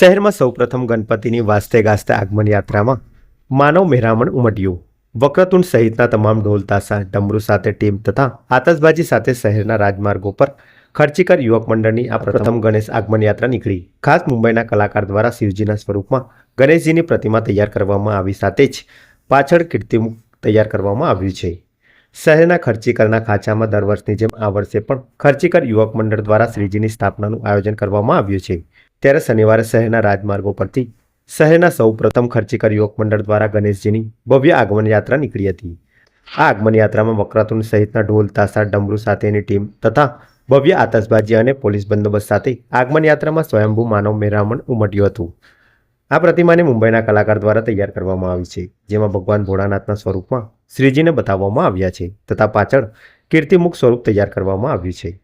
શહેરમાં સૌપ્રથમ ગણપતિની વાસ્તે ગાસ્તે આગમન યાત્રામાં માનવ મહેરામણ ઉમટ્યું. વક્રતુંડ સહિતના તમામ ઢોલ, તાસા, ડમરૂ સાથે ટીમ તથા આતશબાજી સાથે શહેરના રાજમાર્ગો પર ખર્ચીકર યુવક મંડળની આ પ્રથમ ગણેશ આગમન યાત્રા નીકળી. ખાસ મુંબઈના કલાકાર દ્વારા શિવજીના સ્વરૂપમાં ગણેશજીની પ્રતિમા તૈયાર કરવામાં આવી સાથે જ પાછળ કીર્તિમુખ તૈયાર કરવામાં આવ્યું છે. શહેરના ખર્ચીકરના ખાંચામાં દર વર્ષની જેમ આ વર્ષે પણ ખર્ચીકર યુવક મંડળ દ્વારા શ્રીજીની સ્થાપનાનું આયોજન કરવામાં આવ્યું છે. ત્યારે શનિવારે શહેરના રાજમાર્ગો પરથી શહેરના સૌ પ્રથમ ખર્ચીકર યુવક મંડળ દ્વારા ગણેશજીની ભવ્ય આગમન યાત્રા નીકળી હતી. આ આગમન યાત્રામાં વક્રાતુંડ સહિતના ઢોલ, તાસા, ડમરૂ સાથેની ટીમ તથા ભવ્ય આતશબાજી અને પોલીસ બંદોબસ્ત સાથે આગમન યાત્રામાં સ્વયંભૂ માનવ મેરામણ ઉમટ્યું હતું. આ પ્રતિમાને મુંબઈના કલાકાર દ્વારા તૈયાર કરવામાં આવી છે, જેમાં ભગવાન ભોળાનાથના સ્વરૂપમાં શ્રીજીને બતાવવામાં આવ્યા છે તથા પાછળ કીર્તિમુખ સ્વરૂપ તૈયાર કરવામાં આવ્યું છે.